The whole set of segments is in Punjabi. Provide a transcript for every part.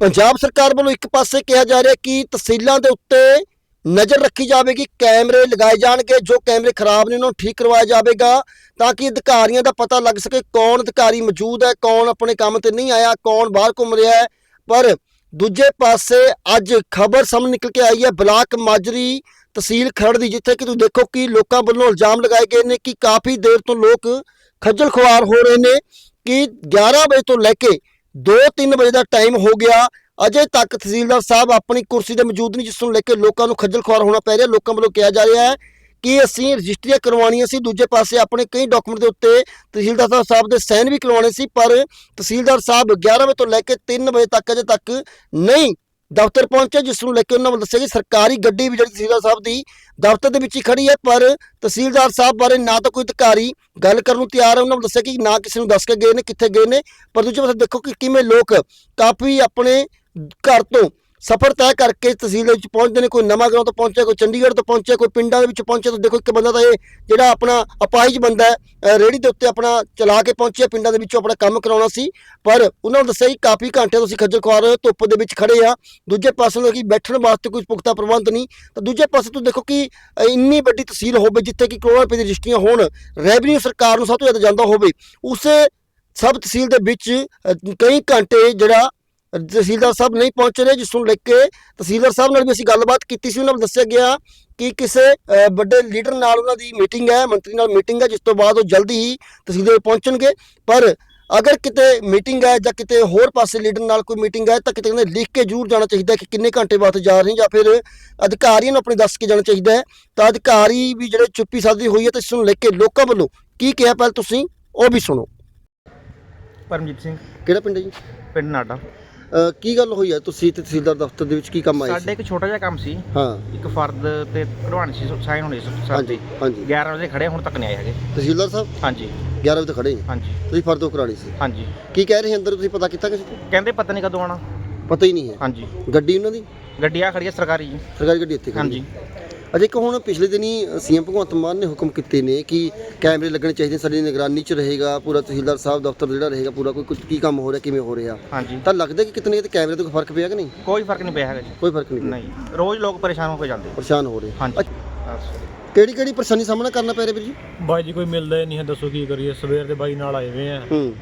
ਪੰਜਾਬ ਸਰਕਾਰ ਵੱਲੋਂ ਇੱਕ ਪਾਸੇ ਕਿਹਾ ਜਾ ਰਿਹਾ ਕਿ ਤਹਿਸੀਲਾਂ ਦੇ ਉੱਤੇ ਨਜ਼ਰ ਰੱਖੀ ਜਾਵੇਗੀ, ਕੈਮਰੇ ਲਗਾਏ ਜਾਣਗੇ, ਜੋ ਕੈਮਰੇ ਖਰਾਬ ਨੇ ਉਹਨਾਂ ਨੂੰ ਠੀਕ ਕਰਵਾਇਆ ਜਾਵੇਗਾ, ਤਾਂ ਕਿ ਅਧਿਕਾਰੀਆਂ ਦਾ ਪਤਾ ਲੱਗ ਸਕੇ ਕੌਣ ਅਧਿਕਾਰੀ ਮੌਜੂਦ ਹੈ, ਕੌਣ ਆਪਣੇ ਕੰਮ ਤੇ ਨਹੀਂ ਆਇਆ, ਕੌਣ ਬਾਹਰ ਘੁੰਮ ਰਿਹਾ ਹੈ। ਪਰ ਦੂਜੇ ਪਾਸੇ ਅੱਜ ਖਬਰ ਸਾਹਮਣੇ ਨਿਕਲ ਕੇ ਆਈ ਹੈ, ਬਲਾਕ ਮਾਜਰੀ ਤਹਿਸੀਲ ਖਰੜ ਦੀ, ਜਿੱਥੇ ਕਿ ਤੁਸੀਂ ਦੇਖੋ ਕਿ ਲੋਕਾਂ ਵੱਲੋਂ ਇਲਜ਼ਾਮ ਲਗਾਏ ਗਏ ਨੇ ਕਿ ਕਾਫੀ ਦੇਰ ਤੋਂ ਲੋਕ ਖੱਜਲ ਖੁਆਰ ਹੋ ਰਹੇ ਨੇ ਕਿ 11 ਵਜੇ ਤੋਂ ਲੈ ਕੇ 2-3 ਵਜੇ ਦਾ ਟਾਈਮ ਹੋ ਗਿਆ। ਅਜੇ ਤੱਕ ਤਹਿਸੀਲਦਾਰ ਸਾਹਿਬ ਆਪਣੀ ਕੁਰਸੀ ਤੇ ਮੌਜੂਦ ਨਹੀਂ, ਜਿਸ ਨੂੰ ਲੈ ਕੇ ਲੋਕਾਂ ਨੂੰ ਖੱਜਲ ਖੁਆਰ ਹੋਣਾ ਪੈ ਰਿਹਾ। ਲੋਕਾਂ ਵੱਲੋਂ ਕਿਹਾ ਜਾ ਰਿਹਾ ਹੈ ਕਿ ਅਸੀਂ ਰਜਿਸਟਰੀਆਂ ਕਰਵਾਉਣੀਆਂ ਸੀ। ਦੂਜੇ ਪਾਸੇ ਆਪਣੇ ਕਈ ਡਾਕੂਮੈਂਟ ਦੇ ਉੱਤੇ ਤਹਿਸੀਲਦਾਰ ਸਾਹਿਬ- ਸਾਹਿਬ ਦੇ ਸਾਈਨ ਵੀ ਕਰਵਾਉਣੇ ਸੀ, ਪਰ ਤਹਿਸੀਲਦਾਰ ਸਾਹਿਬ 11 ਵਜੇ ਤੋਂ ਲੈ ਕੇ 3 ਵਜੇ ਤੱਕ ਅਜੇ ਤੱਕ ਨਹੀਂ ਦਫ਼ਤਰ ਪਹੁੰਚੇ, ਜਿਸ ਨੂੰ ਲੈ ਕੇ ਉਹਨਾਂ ਵੱਲ ਦੱਸਿਆ ਕਿ ਸਰਕਾਰੀ ਗੱਡੀ ਵੀ ਜਿਹੜੀ ਤਹਿਸੀਲਦਾਰ ਸਾਹਿਬ ਦੀ ਦਫ਼ਤਰ ਦੇ ਵਿੱਚ ਹੀ ਖੜੀ ਹੈ, ਪਰ ਤਹਿਸੀਲਦਾਰ ਸਾਹਿਬ ਬਾਰੇ ਨਾ ਤਾਂ ਕੋਈ ਅਧਿਕਾਰੀ ਗੱਲ ਕਰਨ ਨੂੰ ਤਿਆਰ ਹੈ। ਉਹਨਾਂ ਵੱਲੋਂ ਦੱਸਿਆ ਕਿ ਨਾ ਕਿਸੇ ਨੂੰ ਦੱਸ ਕੇ ਗਏ ਨੇ, ਕਿੱਥੇ ਗਏ ਨੇ। ਪਰ ਦੂਜੇ ਪਾਸੇ ਦੇਖੋ ਕਿ ਕਿਵੇਂ ਲੋਕ ਕਾਫੀ ਆਪਣੇ ਘਰ ਤੋਂ ਸਫ਼ਰ ਤੈਅ ਕਰਕੇ ਤਹਿਸੀਲ ਦੇ ਵਿੱਚ ਪਹੁੰਚਦੇ ਨੇ ਕੋਈ ਨਵਾਂ ਗਰਾਉਂ ਤੋਂ ਪਹੁੰਚਿਆ ਕੋਈ ਚੰਡੀਗੜ੍ਹ ਤੋਂ ਪਹੁੰਚਿਆ ਕੋਈ ਪਿੰਡਾਂ ਦੇ ਵਿੱਚ ਪਹੁੰਚਿਆ ਤਾਂ ਦੇਖੋ ਇੱਕ ਬੰਦਾ ਤਾਂ ਇਹ ਜਿਹੜਾ ਆਪਣਾ ਅਪਾਹਿਜ ਬੰਦਾ ਹੈ ਅ, ਰੇਹੜੀ ਦੇ ਉੱਤੇ ਆਪਣਾ ਚਲਾ ਕੇ ਪਹੁੰਚਿਆ ਪਿੰਡਾਂ ਦੇ ਵਿੱਚੋਂ ਆਪਣਾ ਕੰਮ ਕਰਾਉਣਾ ਸੀ ਪਰ ਉਹਨਾਂ ਨੂੰ ਦੱਸਿਆ ਕਿ ਕਾਫੀ ਘੰਟੇ ਤੁਸੀਂ ਖੱਜਲ ਖੁਆਰ ਰਹੇ ਹੋ ਧੁੱਪ ਦੇ ਵਿੱਚ ਖੜੇ ਆ ਦੂਜੇ ਪਾਸੇ ਨੂੰ ਕਿ ਬੈਠਣ ਵਾਸਤੇ ਕੋਈ ਪੁਖਤਾ ਪ੍ਰਬੰਧ ਨਹੀਂ ਤਾਂ ਦੂਜੇ ਪਾਸੇ ਤੋਂ ਦੇਖੋ ਕਿ ਇੰਨੀ ਵੱਡੀ ਤਹਿਸੀਲ ਹੋਵੇ ਜਿੱਥੇ ਕਿ ਕਰੋੜਾਂ ਰੁਪਏ ਦੀ ਰਜਿਸਟਰੀਆਂ ਹੋਣ ਰੈਵਨਿਊ ਸਰਕਾਰ ਨੂੰ ਸਭ ਤੋਂ ਜ਼ਿਆਦਾ ਜਾਂਦਾ ਹੋਵੇ ਉਸੇ ਸਬ ਤਹਿਸੀਲ ਦੇ ਵਿੱਚ ਕਈ ਘੰਟੇ ਜਿਹੜਾ ਤਹਿਸੀਲਦਾਰ ਸਾਹਿਬ ਨਹੀਂ ਪਹੁੰਚ ਰਹੇ ਜਿਸ ਨੂੰ ਲੈ ਕੇ ਤਹਿਸੀਲਦਾਰ ਸਾਹਿਬ ਨਾਲ ਵੀ ਅਸੀਂ ਗੱਲਬਾਤ ਕੀਤੀ ਸੀ ਉਹਨਾਂ ਨੂੰ ਦੱਸਿਆ ਗਿਆ ਕਿ ਕਿਸੇ ਵੱਡੇ ਲੀਡਰ ਨਾਲ ਉਹਨਾਂ ਦੀ ਮੀਟਿੰਗ ਹੈ ਮੰਤਰੀ ਨਾਲ ਮੀਟਿੰਗ ਹੈ ਜਿਸ ਤੋਂ ਬਾਅਦ ਉਹ ਜਲਦੀ ਹੀ ਤਹਿਸੀਲ ਦੇ ਪਹੁੰਚਣਗੇ। ਪਰ ਅਗਰ ਕਿਤੇ ਮੀਟਿੰਗ ਹੈ ਜਾਂ ਕਿਤੇ ਹੋਰ ਪਾਸੇ ਲੀਡਰ ਨਾਲ ਕੋਈ ਮੀਟਿੰਗ ਹੈ ਤਾਂ ਕਿਤੇ ਕਹਿੰਦੇ ਲਿਖ ਕੇ ਜ਼ਰੂਰ ਜਾਣਾ ਚਾਹੀਦਾ ਕਿ ਕਿੰਨੇ ਘੰਟੇ ਵਾਸਤੇ ਜਾ ਰਹੇ ਜਾਂ ਫਿਰ ਅਧਿਕਾਰੀਆਂ ਨੂੰ ਆਪਣੇ ਦੱਸ ਕੇ ਜਾਣਾ ਚਾਹੀਦਾ ਹੈ। ਤਾਂ ਅਧਿਕਾਰੀ ਵੀ ਜਿਹੜੇ ਚੁੱਪੀ ਸਾਦੀ ਹੋਈ ਹੈ ਤਾਂ ਇਸ ਨੂੰ ਲੈ ਕੇ ਲੋਕਾਂ ਵੱਲੋਂ ਕੀ ਕਿਹਾ ਪਹਿਲ ਤੁਸੀਂ ਉਹ ਵੀ ਸੁਣੋ। ਪਰਮਜੀਤ ਸਿੰਘ। ਕਿਹੜਾ ਪਿੰਡ ਹੈ ਜੀ? ਪਿੰਡ ਨਾਡਾ। ਅ, ਕੀ ਗੱਲ ਹੋਈ ਹੈ ਤੁਸੀਂ ਤੇ ਤਹਿਸੀਲਦਾਰ ਦਫ਼ਤਰ ਦੇ ਵਿੱਚ ਕੀ ਕੰਮ ਆਏ ਸਾਡੇ ਸੀ? ਇੱਕ ਛੋਟਾ ਜਿਹਾ ਕੰਮ ਸੀ। ਹਾਂ। ਇੱਕ ਫਰਦ ਤੇ ਕਢਵਾਉਣੀ ਸੀ ਸਾਈਨ ਹੋਣੇ ਸੀ ਸਰ ਹਾਂਜੀ ਦੀ। ਹਾਂਜੀ। 11 ਵਜੇ ਖੜੇ ਹੁਣ ਤੱਕ ਨਹੀਂ ਆਏ ਹੈਗੇ। ਤਹਿਸੀਲਦਾਰ ਸਾਹਿਬ? ਹਾਂਜੀ। 11 ਵਜੇ ਖੜੇ। ਹਾਂਜੀ। ਤੁਸੀਂ ਫਰਦੋ ਕਰਾਣੀ ਸੀ। ਹਾਂਜੀ। ਕੀ ਕਹਿ ਰਹੇ ਅੰਦਰ? ਤੁਸੀਂ ਪਤਾ ਕੀਤਾ ਕਿਸੇ ਤੋਂ? ਕਹਿੰਦੇ ਪਤਾ ਨਹੀਂ ਕਦੋਂ ਆਣਾ ਪਤਾ ਹੀ ਨਹੀਂ ਹੈ। ਹਾਂਜੀ। ਗੱਡੀ ਉਹਨਾਂ ਦੀ? ਗੱਡੀ ਆ ਖੜੀ ਹੈ ਸਰਕਾਰੀ ਜੀ। ਸਰਕਾਰੀ ਗੱਡੀ ਇੱਥੇ ਖੜੀ ਹਾਂਜੀ। ਹੈ। ਅਜੇ ਇੱਕ ਹੁਣ ਪਿਛਲੇ ਦਿਨੀ ਸੀਐਮ ਭਗਵੰਤ ਮਾਨ ਨੇ ਹੁਕਮ ਕੀਤੇ ਨੇ ਕਿ ਕੈਮਰੇ ਲੱਗਣੇ ਚਾਹੀਦੇ ਸਾਡੀ ਨਿਗਰਾਨੀ 'ਚ ਰਹੇਗਾ ਪੂਰਾ ਤਹਿਸੀਲਦਾਰ ਸਾਹਿਬ ਦਫ਼ਤਰ ਜਿਹੜਾ ਰਹੇਗਾ ਪੂਰਾ ਕੋਈ ਕੁਝ ਕੀ ਕੰਮ ਹੋ ਰਿਹਾ ਕਿਵੇਂ ਹੋ ਰਿਹਾ। ਹਾਂਜੀ। ਤਾਂ ਲੱਗਦਾ ਕਿ ਕਿਤਨੇ ਕਿਤੇ ਕੈਮਰੇ ਤੋਂ ਕੋਈ ਫ਼ਰਕ ਪਿਆ ਕਿ ਨਹੀਂ? ਕੋਈ ਫ਼ਰਕ ਨਹੀਂ ਪਿਆ ਹੈਗਾ ਜੀ। ਕੋਈ ਫ਼ਰਕ ਨਹੀਂ। ਨਹੀਂ। ਰੋਜ਼ ਲੋਕ ਪਰੇਸ਼ਾਨ ਹੋ ਕੇ ਜਾਂਦੇ ਪਰੇਸ਼ਾਨ ਹੋ ਰਹੇ। ਹਾਂਜੀ। ਕਿਹੜੀ ਕਿਹੜੀ ਪਰੇਸ਼ਾਨੀ ਸਾਹਮਣਾ ਕਰਨਾ ਪੈ ਰਿਹਾ ਵੀਰ ਜੀ? ਬਾਈ ਜੀ ਕੋਈ ਮਿਲਦਾ ਹੀ ਨਹੀਂ ਹੈ ਦੱਸੋ ਕੀ ਕਰੀਏ। ਸਵੇਰ ਦੇ ਬਾਈ ਨਾਲ ਆਏ ਹੋਏ ਆ। ਹੂੰ।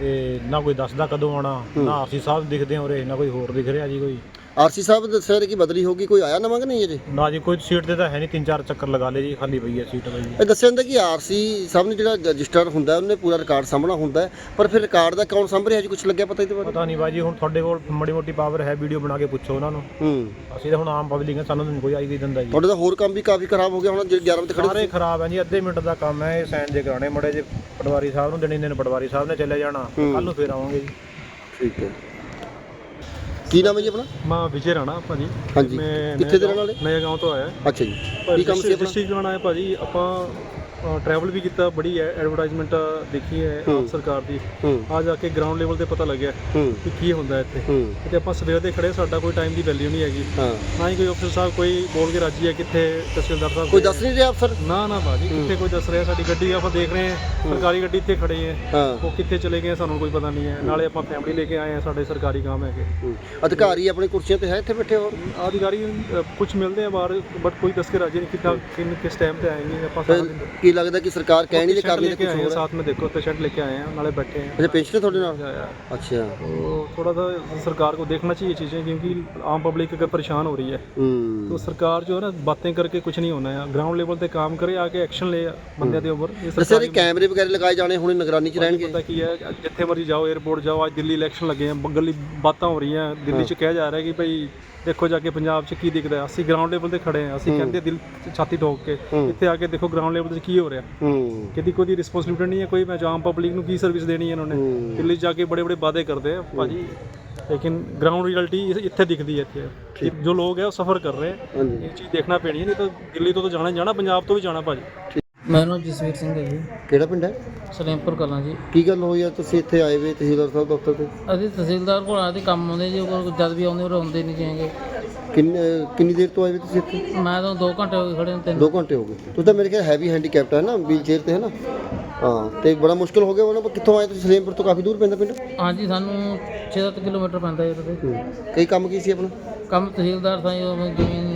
ਤੇ ਨਾ ਕੋਈ ਦੱਸਦਾ ਕਦੋਂ ਆਉਣਾ ਨਾ ਆਰਸੀ ਸਾਹਿਬ ਦਿਖਦੇ ਹੋ ਰਹੇ ਨਾ ਕੋਈ ਹੋਰ ਦਿਖ ਰਿਹਾ ਜੀ ਕੋਈ। ਆਰਸੀ ਸਾਹਿਬ ਦੱਸਿਆ ਕਿ ਬਦਲੀ ਹੋਗੀ ਕੋਈ ਆਇਆ ਨਵਾਂ ਕਿ ਨਹੀਂ ਅਜੇ? ਨਾ ਜੀ ਕੋਈ ਸੀਟ ਤੇ ਤਾਂ ਹੈ ਨਹੀਂ ਤਿੰਨ ਚਾਰ ਚੱਕਰ ਲਗਾ ਲਏ ਜੀ ਖਾਲੀ ਪਈ ਹੈ ਸੀਟ ਬਾਈ। ਜੀ ਇਹ ਦੱਸਿਆ ਜਾਂਦਾ ਕਿ ਆਰਸੀ ਸਾਹਿਬ ਨੇ ਜਿਹੜਾ ਰਜਿਸਟਰ ਹੁੰਦਾ ਉਹਨੇ ਪੂਰਾ ਰਿਕਾਰਡ ਸਾਹਮਣਾ ਹੁੰਦਾ ਹੈ, ਪਰ ਫਿਰ ਰਿਕਾਰਡ ਦਾ ਕੌਣ ਸਾਂਭ ਰਿਹਾ? ਜੀ ਕੁਝ ਲੱਗਿਆ ਪਤਾ ਇਹਦੇ ਬਾਰੇ? ਪਤਾ ਨਹੀਂ ਬਾਈ ਜੀ ਹੁਣ ਤੁਹਾਡੇ ਕੋਲ ਮੜੀ ਮੋਟੀ ਪਾਵਰ ਹੈ ਵੀਡੀਓ ਬਣਾ ਕੇ ਪੁੱਛੋ ਉਹਨਾਂ ਨੂੰ। ਹੂੰ। ਅਸੀਂ ਤਾਂ ਹੁਣ ਆਮ ਪਬਲਿਕ ਹਾਂ ਸਾਨੂੰ ਤਾਂ ਨਹੀਂ ਕੋਈ ਆਈ ਗਈ ਦਿੰਦਾ ਜੀ। ਤੁਹਾਡੇ ਦਾ ਹੋਰ ਕੰਮ ਵੀ ਕਾਫੀ ਖਰਾਬ ਹੋ ਗਿਆ ਹੁਣ ਜੇ 11 ਵਜੇ ਖੜੇ ਸਾਰੇ ਖਰਾਬ ਹੈ ਜੀ ਅੱਧੇ ਮਿੰਟ ਦਾ ਕੰਮ ਹੈ ਇਹ ਸਾਈਨ ਜੇ ਕਰਾਉਣੇ ਮੜੇ ਜੇ ਪਟਵਾਰੀ ਸਾਹਿਬ ਨੂੰ ਦੇਣੇ ਨੇ ਪਟਵਾਰੀ ਸਾਹਿਬ ਨੇ ਚਲੇ ਜਾਣਾ। ਕੱਲ ਨੂੰ ਫੇਰ ਆਵਾਂਗੇ ਜੀ। ਠੀਕ ਹੈ। ਕੀ ਨਾਮ ਹੈ ਜੀ ਆਪਣਾ? ਮੈਂ ਵਿਜੇ ਰਾਣਾ ਭਾਜੀ। ਹਾਂਜੀ। ਮੈਂ ਕਿੱਥੇ ਦੇ ਰਹਿਣ ਵਾਲੇ? ਨਇਆ ਗਾਉਂ ਤੋਂ ਆਇਆ। ਅੱਛਾ ਜੀ। ਕੀ ਕੰਮ ਸੀ ਆਪਣਾ? ਕਰਾਉਣਾ ਹੈ ਭਾਜੀ। ਆਪਾਂ ਟਰੈਵਲ ਵੀ ਕੀਤਾ ਬੜੀ ਐਡਵਰਟਾਈਜ਼ਮੈਂਟ ਦੇਖੀ ਹੈ। ਆਪ ਸਰਕਾਰ ਦੀ। ਆ ਜਾ ਕੇ ਗਰਾਊਂਡ ਲੈਵਲ ਤੇ ਪਤਾ ਲੱਗਿਆ ਕਿ ਕੀ ਹੁੰਦਾ ਇੱਥੇ। ਤੇ ਆਪਾਂ ਸਵੇਰ ਦੇ ਖੜੇ ਸਾਡਾ ਕੋਈ ਟਾਈਮ ਦੀ ਵੈਲਿਊ ਨਹੀਂ ਹੈਗੀ। ਨਾ ਹੀ ਕੋਈ ਅਫਸਰ ਸਾਹਿਬ ਕੋਈ ਬੋਲ ਕੇ ਰਾਜੀ ਹੈ ਕਿੱਥੇ ਤਹਿਸੀਲਦਾਰ ਸਾਹਿਬ ਕੋਈ ਦੱਸ ਨਹੀਂ ਰਿਹਾ ਅਫਸਰ ਨਾ ਨਾ ਭਾਜੀ ਕਿੱਥੇ ਕੋਈ ਦੱਸ ਰਿਹਾ ਸਾਡੀ ਗੱਡੀ ਆਪਾਂ ਦੇਖ ਰਹੇ ਹਾਂ ਸਰਕਾਰੀ ਗੱਡੀ ਇੱਥੇ ਖੜੇ ਹੈ। ਉਹ ਕਿੱਥੇ ਚਲੇ ਗਏ ਸਾਨੂੰ ਕੋਈ ਪਤਾ ਨਹੀਂ ਹੈ। ਨਾਲੇ ਆਪਾਂ ਫੈਮਿਲੀ ਲੈ ਕੇ ਆਏ ਹਾਂ ਸਾਡੇ ਸਰਕਾਰੀ ਕੰਮ ਹੈਗੇ। ਅਧਿਕਾਰੀ ਆਪਣੀ ਕੁਰਸੀਆਂ ਤੇ ਹੈ ਇੱਥੇ ਬੈਠੇ ਹੋ ਅਧਿਕਾਰੀ ਕੁਝ ਮਿਲਦੇ ਆ ਬਾਹਰ ਬਟ ਕੋਈ ਦੱਸ ਕੇ ਰਾਜੀ ਨਹੀਂ ਕਿੰਨ ਕਿਸ ਟਾਈਮ ਤੇ ਆएंगे ਆਪਾਂ ਸਾਰਾ ਫਿਰ ਦਿਨ ਕੀ ਲੱਗਦਾ ਕਿ ਸਰਕਾਰ ਕਹਿ ਨਹੀਂ ਜੇ ਕਰ ਲਈ लेके ਤਾਂ आए ਕੁਝ हैं ਹੋਰ ਹੈ साथ में देखो पेशेंट लेके आए हैं नाले बैठे हैं ਅੱਛਾ ਪੈਨਸ਼ਨ ਤੁਹਾਡੇ ਨਾਲ आया। ਅੱਛਾ तो थोड़ा सा सरकार को देखना चाहिए चीज़ें क्योंकि आम पब्लिक अगर परेशान हो रही है ਹੂੰ तो सरकार जो है ना बातें करके कुछ नहीं होना है ग्राउंड लेवल पे काम करे आके एक्शन ले बंदे के ऊपर ये ਦੱਸਿਆ सरकारी ਜੀ ਕੈਮਰੇ ਵਗੈਰਾ ਲਗਾਏ ਜਾਣੇ ਹੁਣ ਨਿਗਰਾਨੀ 'ਚ ਰਹਿਣਗੇ पता की है जिथे मर्जी जाओ एयरपोर्ट जाओ आज दिल्ली इलेक्शन लगे हैं गली बातें हो रही हैं दिल्ली च कहा जा रहा है कि भाई ਦੇਖੋ ਜਾ ਕੇ ਪੰਜਾਬ 'ਚ ਕੀ ਦਿਖਦਾ। ਅਸੀਂ ਗਰਾਊਂਡ ਲੈਵਲ ਤੇ ਖੜੇ ਹਾਂ ਅਸੀਂ ਕਹਿੰਦੇ ਦਿਲ 'ਚ ਛਾਤੀ ਠੋਕ ਕੇ ਇੱਥੇ ਆ ਕੇ ਦੇਖੋ ਗਰਾਊਂਡ ਲੈਵਲ ਤੇ ਕੀ ਹੋ ਰਿਹਾ। ਕਿਦੀ ਕੋਈ ਰਿਸਪੌਂਸਿਬਿਲਟੀ ਨਹੀਂ ਹੈ ਕੋਈ ਮੈਂ ਆਮ ਪਬਲਿਕ ਨੂੰ ਕੀ ਸਰਵਿਸ ਦੇਣੀ ਹੈ ਉਹਨਾਂ ਨੇ? ਦਿੱਲੀ ਜਾ ਕੇ ਬੜੇ ਬੜੇ ਵਾਅਦੇ ਕਰਦੇ ਆ ਭਾਜੀ ਲੇਕਿਨ ਗਰਾਊਂਡ ਰਿਐਲਿਟੀ ਇੱਥੇ ਦਿਖਦੀ ਹੈ ਇੱਥੇ। ਜੋ ਲੋਕ ਹੈ ਉਹ ਸਫਰ ਕਰ ਰਹੇ ਇਹ ਚੀਜ਼ ਦੇਖਣਾ ਪੈਣੀ ਹੈ ਨਹੀਂ ਤਾਂ ਦਿੱਲੀ ਤੋਂ ਤਾਂ ਜਾਣਾ ਜਾਣਾ ਪੰਜਾਬ ਤੋਂ ਵੀ ਜਾਣਾ ਭਾਜੀ। ਮੇਰਾ ਨਾਮ ਜਸਵੀਰ ਸਿੰਘ ਹੈ ਜੀ। ਕਿਹੜਾ ਪਿੰਡ ਹੈ? ਸਲੇਮਪੁਰ ਕਲਾਂ ਜੀ। ਕੀ ਗੱਲ ਹੋਈ ਆ? ਤੁਸੀਂ ਇੱਥੇ ਆਏ ਵੇ ਤਹਿਸੀਲਦਾਰ ਸਾਹਿਬ ਦਫ਼ਤਰ ਤੇ? ਅਸੀਂ ਤਹਿਸੀਲਦਾਰ ਕੋਲ ਆਦੇ ਕੰਮ ਆਉਂਦੇ ਜੀ ਉਹ ਜਦ ਵੀ ਆਉਂਦੇ ਉਹ ਆਉਂਦੇ ਨਹੀਂ ਜਾਏਗੇ ਕਿੰਨੇ ਕਿੰਨੀ ਦੇਰ ਤੋਂ ਆਏ ਤੁਸੀਂ ਇੱਥੇ? ਮੈਂ ਤਾਂ 2 ਘੰਟੇ ਹੋ ਗਏ ਖੜੇ ਨੂੰ ਤਿੰਨ 2 ਘੰਟੇ ਹੋ ਗਏ। ਤੁਸੀਂ ਤਾਂ ਮੇਰੇ ਖਿਆਲ ਹੈਵੀ ਹੈਂਡੀਕੈਪਟ ਹੈ ਨਾ ਵੀਲ ਚੇਅਰ ਤੇ ਹੈ ਨਾ? ਹਾਂ ਤੇ ਬੜਾ ਮੁਸ਼ਕਲ ਹੋ ਗਿਆ ਉਹਨਾਂ ਕਿੱਥੋਂ ਆਏ ਤੁਸੀਂ? ਸਲੇਮਪੁਰ ਤੋਂ ਕਾਫੀ ਦੂਰ ਪੈਂਦਾ ਪਿੰਡ? ਹਾਂਜੀ ਸਾਨੂੰ 6-7 ਕਿਲੋਮੀਟਰ ਪੈਂਦਾ ਜੀ ਉਹਦੇ ਕਈ ਕੰਮ ਕੀ ਸੀ ਆਪਣਾ? ਕੰਮ ਤਹਿਸੀਲਦਾਰ ਸਾਂ ਜੀ ਉਹ ਜ਼ਮੀਨ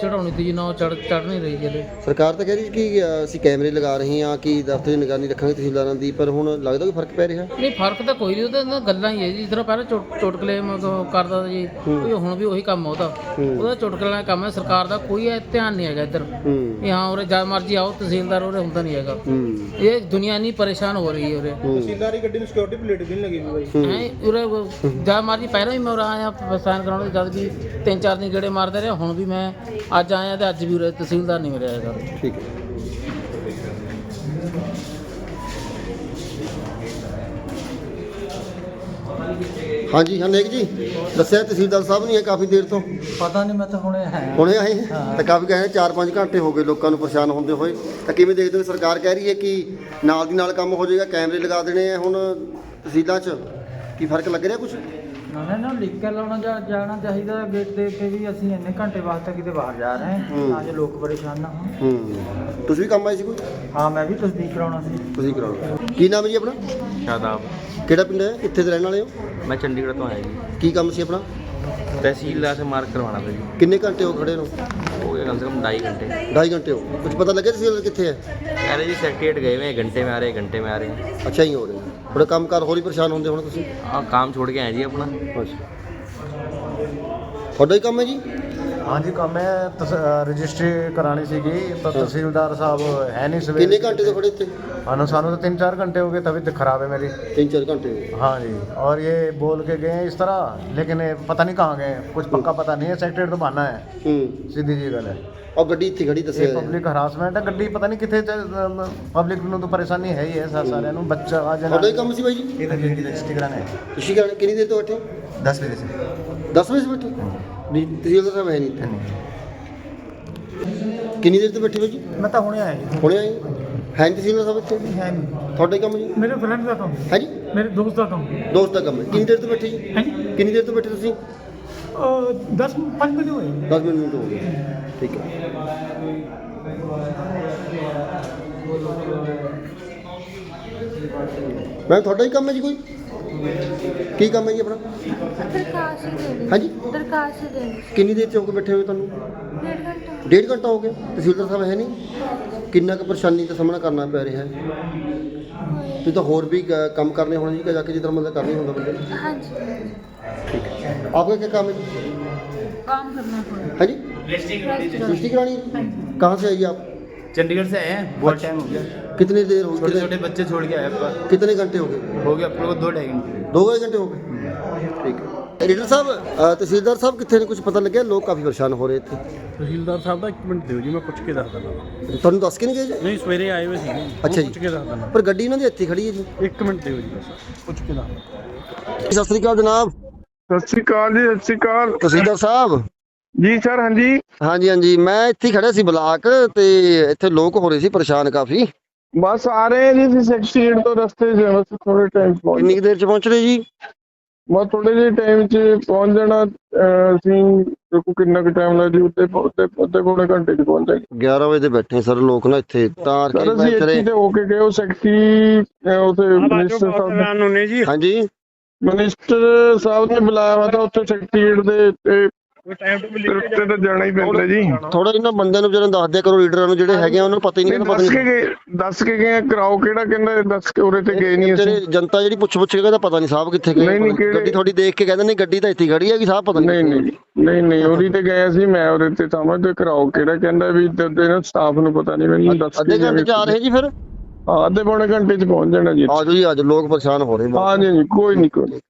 ਚੜਾਉਣੀ ਤੀ ਜੀ ਨਾ ਚੜ ਚੜ ਨਹੀਂ ਰਹੀ ਜਲੇ ਸਰਕਾਰ ਤਾਂ ਕਹਿ ਰਹੀ ਸੀ ਕਿ ਅ, ਅਸੀਂ ਕੈਮਰੇ ਲਗਾ ਰਹੇ ਹਾਂ ਕਿ ਦਫ਼ਤਰ ਦੀ ਨਿਗਰਾਨੀ ਰੱਖਾਂਗੇ ਤਹਿਸੀਲਦਾਰਾਂ ਦੀ ਪਰ ਹੁਣ ਲੱਗਦਾ ਕੋਈ ਫ਼ਰਕ ਪੈ ਰਿਹਾ? ਨਹੀਂ ਫ਼ਰਕ ਤਾਂ ਕੋਈ ਨਹੀਂ ਉਹਦੇ ਨਾਲ ਗੱਲਾਂ ਹੀ ਹੈ ਜੀ। ਜਿਹੜਾ ਪਹਿਲਾਂ ਚੁਟ- ਚੁਟਕਲੇ ਮ- ਕਰਦਾ ਤਾ ਜੀ ਉਹ ਹੁਣ ਵੀ ਉਹੀ ਕੰਮ ਆ ਉਹਦਾ। ਉਹਦਾ ਚੁਟਕਲੇ ਦਾ ਕੰਮ ਹੈ ਸਰਕਾਰ ਦਾ ਕੋਈ ਇਹ ਧਿਆਨ ਨਹੀਂ ਹੈਗਾ ਇੱਧਰ। ਹੂੰ। ਵੀ ਹਾਂ ਉਰੇ ਜਦ ਮਰਜ਼ੀ ਆਓ ਤਹਿਸੀਲਦਾਰ ਉਰੇ ਹੁੰਦਾ ਨਹੀਂ ਹੈਗਾ। ਹੂੰ। ਇਹ ਦੁਨੀਆ ਨਹੀਂ ਪਰੇਸ਼ਾਨ ਹੋ ਰਹੀ ਹੈ ਉਰੇ। ਤਹਿਸੀਲਦਾਰੀ ਗੱਡੀ ਨੂੰ ਸਿਕਿਉਰਿਟੀ ਪਲੇਟ ਵੀ ਨਹੀਂ ਲੱਗੀ ਵੀ ਬਾਈ। ਹੈ। ਉਰੇ ਜਦ ਮਰਜ਼ੀ ਪਹਿਲਾਂ ਵੀ ਮੈਂ ਉਰੇ ਆਇਆ ਸਾਈਨ ਕਰਾਉਣ ਦੇ ਜਦ ਵੀ ਤਿੰਨ ਚਾਰ ਦਿਨ ਗੇੜੇ ਮਾਰਦੇ ਰਿਹਾ ਹੁਣ ਵੀ ਮੈਂ ਅੱਜ ਆਇਆ ਤੇ ਅੱਜ ਵੀ ਉਰੇ ਤਹਿਸੀਲਦਾਰ ਨਹੀਂ ਮਿਲਿਆ ਹੈਗਾ। ਠੀਕ ਹੈ। ਹਾਂਜੀ ਹਨੇਕ ਜੀ। ਦੱਸਿਆ ਤਹਿਸੀਲਦਾਰ ਸਾਹਿਬ ਨਹੀਂ ਹੈ ਕਾਫੀ ਦੇਰ ਤੋਂ? ਪਤਾ ਨਹੀਂ ਮੈਂ ਤਾਂ ਹੁਣੇ ਆਇਆ। ਹੁਣੇ ਆਏ ਤਾਂ ਕਾਫੀ ਕਹਿੰਦੇ 4-5 ਘੰਟੇ ਹੋ ਗਏ ਲੋਕਾਂ ਨੂੰ ਪਰੇਸ਼ਾਨ ਹੁੰਦੇ ਹੋਏ। ਤਾਂ ਕਿਵੇਂ ਦੇਖਦੇ ਹੋ ਸਰਕਾਰ ਕਹਿ ਰਹੀ ਹੈ ਕਿ ਨਾਲ ਦੀ ਨਾਲ ਕੰਮ ਹੋ ਜਾਏਗਾ ਕੈਮਰੇ ਲਗਾ ਦੇਣੇ ਆ ਹੁਣ ਤਹਿਸੀਲਾਂ 'ਚ? ਕੀ ਫ਼ਰਕ ਲੱਗ ਰਿਹਾ ਕੁਝ ਨਾ ਨਾ ਲਿਖ ਕੇ ਲਾਉਣਾ ਜਾ ਜਾਣਾ ਚਾਹੀਦਾ ਗੇਟ ਦੇ ਕੇ ਵੀ ਅਸੀਂ ਇੰਨੇ ਘੰਟੇ ਵਾਸਤੇ ਕਿਤੇ ਬਾਹਰ ਜਾ ਰਹੇ ਹਾਂ ਤਾਂ ਜੋ ਲੋਕ ਪਰੇਸ਼ਾਨ ਨਾ ਹੋਣ। ਹੂੰ। ਤੁਸੀਂ ਵੀ ਕੰਮ ਆਏ ਸੀ ਕੋਈ? ਹਾਂ ਮੈਂ ਵੀ ਤਸਦੀਕ ਕਰਾਉਣਾ ਸੀ। ਤੁਸੀਂ ਕਰਾਉਣਾ। ਕੀ ਨਾਮ ਹੈ ਜੀ ਆਪਣਾ? ਸ਼ਾਦਾਬ। ਕਿਹੜਾ ਪਿੰਡ ਹੈ? ਕਿੱਥੇ ਦੇ ਰਹਿਣ ਵਾਲੇ ਹੋ? ਮੈਂ ਚੰਡੀਗੜ੍ਹ ਤੋਂ ਆਇਆ ਜੀ। ਕੀ ਕੰਮ ਸੀ ਆਪਣਾ? ਤਹਿਸੀਲਦਾਰ ਸੇ ਮਾਰਕ ਕਰਵਾਉਣਾ ਪਈ ਕਿੰਨੇ ਘੰਟੇ ਹੋ ਖੜੇ ਨੂੰ? ਉਹ ਕਮ ਸੇ ਕਮ 2.5 ਘੰਟੇ। 2.5 ਘੰਟੇ ਹੋ ਕੁਝ ਪਤਾ ਲੱਗਿਆ ਤੁਸੀਂ ਕਿੱਥੇ ਹੈ? ਕਹ ਜੀ ਸੈਕਟਰੀਏਟ ਗਏ ਹੋਏ ਘੰਟੇ ਮੈਂ ਆ ਰਹੇ ਘੰਟੇ ਮੈਂ ਆ ਰਹੇ। ਅੱਛਾ ਹੀ ਹੋ ਰਿਹਾ। ਬੜਾ ਕੰਮਕਾਰ ਹੋਰ ਹੀ ਪਰੇਸ਼ਾਨ ਹੁੰਦੇ ਹੁਣ ਤੁਸੀਂ? ਆ ਕੰਮ ਛੋੜ ਕੇ ਆਏ ਜੀ ਆਪਣਾ। ਅੱਛਾ। ਤੁਹਾਡਾ ਹੀ ਕੰਮ ਹੈ ਜੀ? ਹਾਂਜੀ ਕੰਮ ਹੈ ਤਸ- ਅ, ਰਜਿਸਟਰੀ ਕਰਾਣੀ ਸੀਗੀ ਤਾਂ ਤਹਿਸੀਲਦਾਰ ਸਾਹਿਬ ਹੈ ਨਹੀਂ ਸਵੇਰੇ ਕਿੰਨੇ ਘੰਟੇ ਤੋਂ ਖੜੇ ਇੱਥੇ ਸਾਨੂੰ ਸਾਨੂੰ ਤਾਂ 3-4 घंटे हो गए तबीयत खराब है मेरी 3-4 ਘੰਟੇ ਹੋ ਗਏ हाँ जी और ये बोल के गए हैं इस तरह लेकिन ये पता नहीं कहाँ गए हैं। कुछ पक्का पता नहीं है सेक्रेटरी तो बहाना है ਹੂੰ सीधी जी गल है ਔਰ ਗੱਡੀ ਇੱਥੇ ਖੜੀ ਦੱਸਿਆ ਇਹ ਪਬਲਿਕ ਹਰਾਸਮੈਂਟ ਹੈ ਗੱਡੀ ਪਤਾ ਨਹੀਂ ਕਿੱਥੇ ਪਬਲਿਕ ਨੂੰ ਤਾਂ ਪਰੇਸ਼ਾਨੀ ਹੈ ਹੀ ਹੈ ਸਾ- ਸਾਰਿਆਂ ਨੂੰ ਬੱਚਾ ਆ ਜਾਣਾ ਤੁਹਾਡਾ ਹੀ ਕੰਮ ਸੀ ਬਾਈ ਜੀ ਇਹ ਤਾਂ ਜਿਹੜੀ ਰਜਿਸਟਰੀ ਕਰਾਣਾ ਹੈ ਤੁਸੀਂ ਕਿਹੜੀ ਕਿੰਨੀ ਦੇਰ ਤੋਂ ਬੈਠੇ 10 ਵਜੇ ਸੇ 10 ਵਜੇ ਤੋਂ ਬੈਠੇ ਨਹੀਂ ਤਹਿਸੀਲਦਾਰ ਸਾਹਿਬ ਹੈ ਨਹੀਂ ਇੱਥੇ ਕਿੰਨੀ ਦੇਰ ਤੋਂ ਬੈਠੇ ਹੋ ਜੀ? ਮੈਂ ਤਾਂ ਹੁਣੇ ਆਇਆ ਜੀ। ਹੁਣੇ ਆਏ ਹੈ? ਨਹੀਂ ਤਹਿਸੀਲਦਾਰ ਸਾਹਿਬ ਇੱਥੇ? ਹੈ ਨਹੀਂ ਤੁਹਾਡਾ ਹੀ ਕੰਮ ਜੀ? ਮੇਰੇ ਫਰੈਂਡ ਦਾ ਕੰਮ। ਹੈ ਜੀ ਮੇਰੇ ਦੋਸਤ ਦਾ ਕੰਮ। ਦੋਸਤ ਦਾ ਕੰਮ ਹੈ। ਕਿੰਨੀ ਦੇਰ ਤੋਂ ਬੈਠੇ ਜੀ? ਹੈ ਕਿੰਨੀ ਦੇਰ ਤੋਂ ਬੈਠੇ ਤੁਸੀਂ? 10 5 ਮਿੰਟ ਹੋਏ। 10 ਮਿੰਟ ਹੋ ਗਏ। ਠੀਕ ਹੈ। ਮੈਂ ਤੁਹਾਡਾ ਹੀ ਕੰਮ ਹੈ ਜੀ ਕੋਈ? ਕੀ ਕੰਮ ਹੈ ਜੀ ਆਪਣਾ ਦਰਖਾਸਤ ਹੀ ਦੇਣੀ ਹਾਂਜੀ ਦਰਖਾਸਤ ਹੀ ਦੇਣੀ ਕਿੰਨੀ ਦੇਰ ਚ ਹੋ ਕੇ ਬੈਠੇ ਹੋਏ ਤੁਹਾਨੂੰ ਡੇਢ ਘੰਟਾ ਡੇਢ ਘੰਟਾ ਹੋ ਗਿਆ ਤਹਿਸੀਲਦਾਰ ਸਾਹਿਬ ਹੈ ਨਹੀਂ ਕਿੰਨਾ ਕੁ ਪਰੇਸ਼ਾਨੀ ਦਾ ਸਾਹਮਣਾ ਕਰਨਾ ਪੈ ਰਿਹਾ ਹੈ ਤੁਸੀਂ ਤਾਂ ਹੋਰ ਵੀ ਕ- ਕੰਮ ਕਰਨੇ ਹੋਣੇ ਜੀ ਕਿ ਜਾ ਕੇ ਜਿੱਦਾਂ ਮਤਲਬ ਕਰਨੀ ਹੁੰਦਾ ਬੰਦੇ ਨੂੰ ਹਾਂਜੀ आपका क्या काम है जी काम करना पड़ेगा है जी रजिस्ट्री करानी है कहाँ से आइए आप चंडीगढ़ से आए हैं बहुत टाइम हो गया कितनी देर हो छोटे कितने, छोटे बच्चे छोड़ के आए आपका कितने घंटे हो गए हो गया अपने को दो ढाई घंटे दो ढाई घंटे हो गए ठीक है लीडर साहब अ, तहसीलदार साहब कितने ने कुछ पता लगे लोग काफ़ी परेशान हो रहे थे ਤਹਿਸੀਲਦਾਰ ਸਾਹਿਬ ਦਾ 1 ਮਿੰਟ ਦਿਓ ਜੀ ਮੈਂ ਪੁੱਛ ਕੇ ਦੱਸ ਦਿੰਦਾ ਤੁਹਾਨੂੰ ਦੱਸ ਕੇ ਨਹੀਂ ਗਏ ਜੀ ਨਹੀਂ ਸਵੇਰੇ ਆਏ ਹੋਏ ਸੀਗੇ ਅੱਛਾ ਜੀ। ਪੁੱਛ ਕੇ ਦੱਸ ਦਿੰਦਾ ਪਰ ਗੱਡੀ ਇਹਨਾਂ ਦੀ ਇੱਥੇ ਖੜੀ ਹੈ ਜੀ 1 ਮਿੰਟ ਦਿਓ ਜੀ ਬਸ ਪੁੱਛ ਕੇ ਦੱਸ ਦਿੰਦਾ ਸਤਿ ਸ੍ਰੀ ਅਕਾਲ ਜਨਾਬ ਸਤਿ ਸ਼੍ਰੀ ਅਕਾਲ ਜੀ ਸਤਿ ਸ਼੍ਰੀ ਅਕਾਲ ਤਹਿਸੀਲਦਾਰ ਸਾਹਿਬ ਜੀ ਸਰ ਹਾਂਜੀ ਹਾਂਜੀ ਹਾਂਜੀ ਮੈਂ ਇੱਥੇ ਹੀ ਖੜਿਆ ਸੀ ਬਲਾਕ ਤੇ ਇੱਥੇ ਲੋਕ ਹੋ ਰਹੇ ਸੀ ਪਰੇਸ਼ਾਨ ਕਾਫੀ ਬਸ ਆ ਰਹੇ ਹਾਂ ਜੀ ਅਸੀਂ ਸੈਕਟਰੀਏਟ ਤੋਂ ਰਸਤੇ 'ਚ ਹਾਂ, ਬਸ ਥੋੜੇ ਟਾਈਮ ਪਹੁੰਚ ਕਿੰਨੀ ਕੁ ਦੇਰ ਚ ਪਹੁੰਚ ਰਹੇ ਜੀ? ਬਸ ਥੋੜੇ ਜਿਹੇ ਟਾਈਮ 'ਚ ਪਹੁੰਚ ਜਾਣਾ ਅਹ, ਅਸੀਂ ਦੇਖੋ ਕਿੰਨਾ ਕੁ ਟਾਈਮ ਲੱਗ ਜੀ ਉੱਤੇ ਉੱਤੇ ਉੱਤੇ ਪੌਣੇ ਘੰਟੇ 'ਚ ਪਹੁੰਚ ਜਾਏਗੇ 11 ਵਜੇ ਦੇ ਬੈਠੇ ਸਰ ਲੋਕ ਨਾ ਇੱਥੇ ਤਾਰ ਕੇ ਸਰ ਅਸੀਂ ਇੱਥੇ ਰਹੇ। ਤੇ ਹੋ ਕੇ ਗਏ ਉਹ ਸੈਕਟਰੀ ਉਥੇ ਮਿਨਿਸਟਰ ਸਾਹਿਬ ਹਾਂਜੀ। ਮਿਨਿਸਟਰ ਸਾਹਿਬ ਨੇ ਬੁਲਾਇਆ ਵਾ ਤਾਂ ਉੱਥੇ ਸੈਕਟਰੀਏਟ ਦੇ ਤੇ ਉੱਤੇ ਤਾਂ ਜਾਣਾ ਹੀ ਪੈਂਦਾ ਜੀ। ਥੋੜਾ ਇਹਨਾਂ ਬੰਦਿਆਂ ਨੂੰ ਵਿਚਾਰਿਆਂ ਨੂੰ ਦੱਸ ਦਿਆ ਕਰੋ ਲੀਡਰਾਂ ਨੂੰ ਜਿਹੜੇ ਹੈਗੇ ਆ ਉਹਨਾਂ ਨੂੰ ਪਤਾ ਹੀ ਨਹੀਂ ਪਤਾ ਦੱਸ ਕੇ ਨਹੀਂ ਗਏ ਦੱਸ ਕੇ ਗਏ ਆ, ਕਰਾਓ ਕਿਹੜਾ ਕਹਿੰਦਾ ਦੱਸ ਕੇ ਉਰੇ ਤੇ ਗਏ ਨਹੀਂ ਅਸੀਂ। ਜਿਹੜੇ ਜਨਤਾ ਜਿਹੜੀ ਪੁੱਛ ਪੁੱਛ ਕੇ ਕਹਿੰਦਾ ਪਤਾ ਨਹੀਂ ਸਾਹਿਬ ਕਿੱਥੇ ਗਏ ਨਹੀਂ, ਨਹੀਂ, ਕਿਹੜੇ- ਗੱਡੀ ਤੁਹਾਡੀ ਦੇਖ ਕੇ ਕਹਿੰਦੇ ਨਹੀਂ ਗੱਡੀ ਤਾਂ ਇੱਥੇ ਹੀ ਖੜੀ ਹੈਗੀ ਸਾਹਿਬ ਪਤਾ ਨਹੀਂ ਨਹੀਂ ਨਹੀਂ ਨਹੀਂ ਨਹੀਂ ਉਹਦੀ ਤੇ ਗਏ ਸੀ ਮੈਂ ਉਹਦੇ ਤੇ ਸਮਝ ਤੇ ਕਰਾਓ ਕਿਹੜਾ ਕਹਿੰਦਾ ਵੀ ਤੇ ਨਾ ਸਟਾਫ ਨੂੰ ਪਤਾ ਨਹੀਂ ਮੈਨੂੰ ਦੱਸ ਅੱਧੇ ਕੇ ਘੰਟੇ ਚ ਆ ਰਹੇ ਜੀ ਫਿਰ? ਹਾਂ ਅੱਧੇ ਪੌਣੇ ਘੰਟੇ ਚ ਪਹੁੰਚ ਜਾਣਾ ਜੀ ਆਜੋ ਜੀ ਆਜੋ ਲੋਕ ਪਰੇਸ਼ਾਨ ਹੋ ਰਹੇ ਨੇ। ਹਾਂ ਜੀ ਜੀ ਕੋਈ ਨਹੀਂ ਕੋਈ ਨੀ।